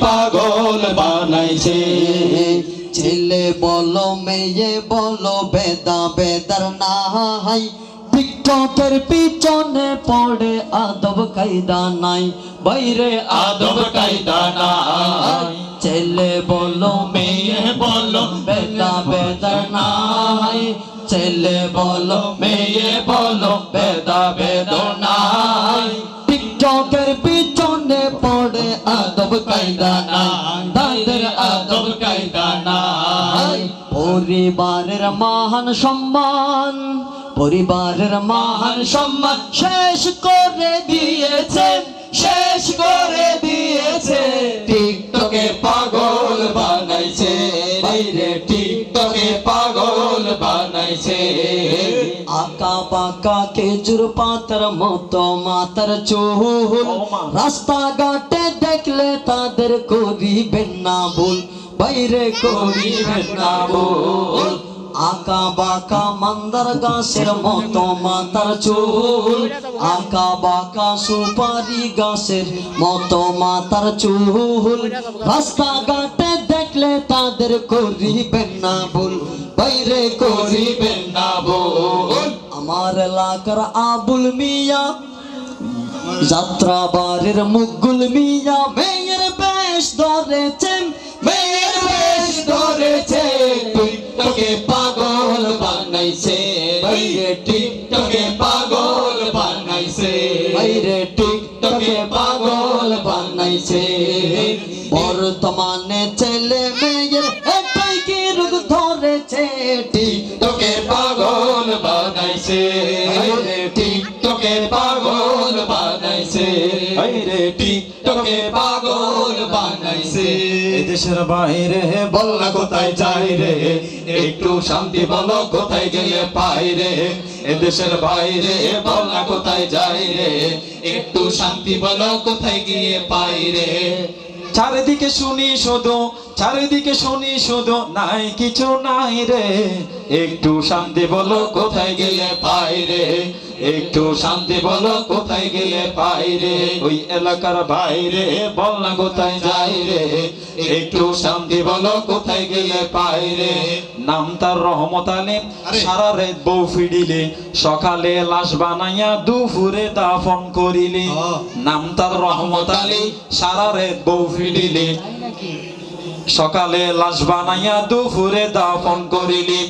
পাগল বানাইছে। ছেলে বলো মেয়ে বলো বেদা বেদার নাই। টিকটকের পিছনে পড়ে আদব কায়দা নাই। বাইরে আদব কায়দা নাই। ছেলে বলো মেয়ে বলো বেদা বেদার নাই। ছেলে বলো মেয়ে বলো বেদা বেদনাই পিছনে আদব কায়দা তাদের আদব কায়দা পরিবারের মহান সম্মান, পরিবারের মহান সম্মান শেষ করে দিয়েছেন শেষ করে দিয়েছে। টিকটকে পাগল বানাইছে, বাইরে বানাইছে। আকা পাকা খেজুর পাতার মতো মাতার রাস্তা রাস্তাঘাটে দেখলে তাদের করিবেন না ভুল বাইরে করিবেন না ভুল। আকা বাঁকা মান্দার গাছের মতো মাতার চুল। আকা বাঁকা সুপারি গাছের মতো মাতার চুল। রাস্তাঘাটে দেখলে তাদের করিবেন না ভুল, বাইরে করিবেন না বল আমার এলাকার আবুল মিয়া যাত্রা বাড়ির মুগুল মিয়া, মেয়ের বেশ ধরেছেন, মেয়ের বেশ ধরেছে বাইরে টিকটকে পাগল বানাইছে। বর্তমানে ছেলে মেয়ের একটাই কি রোগ ধরেছে? টিকটকে পাগল বানাইছে। টিকটকে পাগল বানাইছে। টিকটকে পাগল বানাইছে। দেশের বাইরে বল না কোথায় যাই রে। একটু শান্তি বলো কোথায় গেলে পাই রে। দেশের বাইরে বল না কোথায় যাই রে। একটু শান্তি বলো কোথায় গিয়ে পাই রে। চারিদিকে শুনি শুধু চারিদিকে শুনি শুধু নাই কিছু নাই রে। একটু শান্তি বলো কোথায় গেলে পাই রে? একটু শান্তি বলো কোথায় গেলে পাই রে? ওই এলাকার বাইরে বল না কোথায় যাই রে? একটু শান্তি বলো কোথায় গেলে পাই রে? নাম তার রহমত আলী সারা রাত বউ ফিডিলে সকালে লাশ বানাইয়া দুপুরে দাফন করিলে। নাম তার রহমত আলী সারা রাত বউ ফিডিলে সকালে লাশ বানাইয়া দুপুরে দাফন করিলি।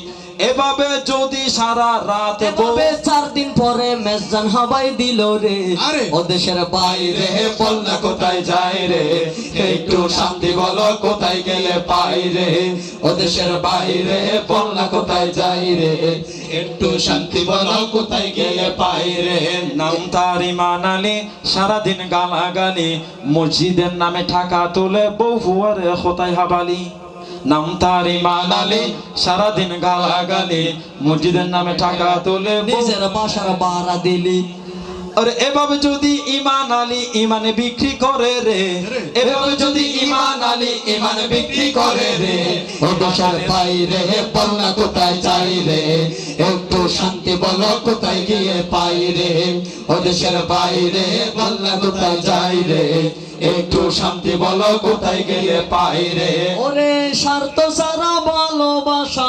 এভাবে যদি সারা রাত এভাবে চার দিন পরে মেজান হাবাই দিল রে। আরে। ও দেশের বাইরে না কোথায় যাই রে? একটু শান্তি বলো কোথায় গেলে পাই রে? ও দেশের বাইরে না কোথায় যাই রে? একটু শান্তি বলো কোথায় গেলে পাই রে? নাম তার ইমান আলী সারাদিন গালাগালি। মসজিদের নামে টাকা তুলে বউ ফুয়ারে খোতায় হাবালি। নাম তার ইমান আলী সারাদিন গালাগালি মসজিদের নামে টাকা তুলে নিজের বাসার বাড়া দিলি। আরে এভাবে যদি ইমান আলী ইমানে বিক্রি করে রে। এভাবে যদি ইমান আলী ইমান বিক্রি করে রে। ও দেশের বাইরে বল না কোথায় যাই রে? একটু শান্তি বলো কোথায় গিয়ে পাই রে? ও দেশের বাইরে বল না কোথায় যাই রে? একটু শান্তি বলো কোথায় গেলে পাই রে? ওরে স্বার্থ সারা ভালোবাসা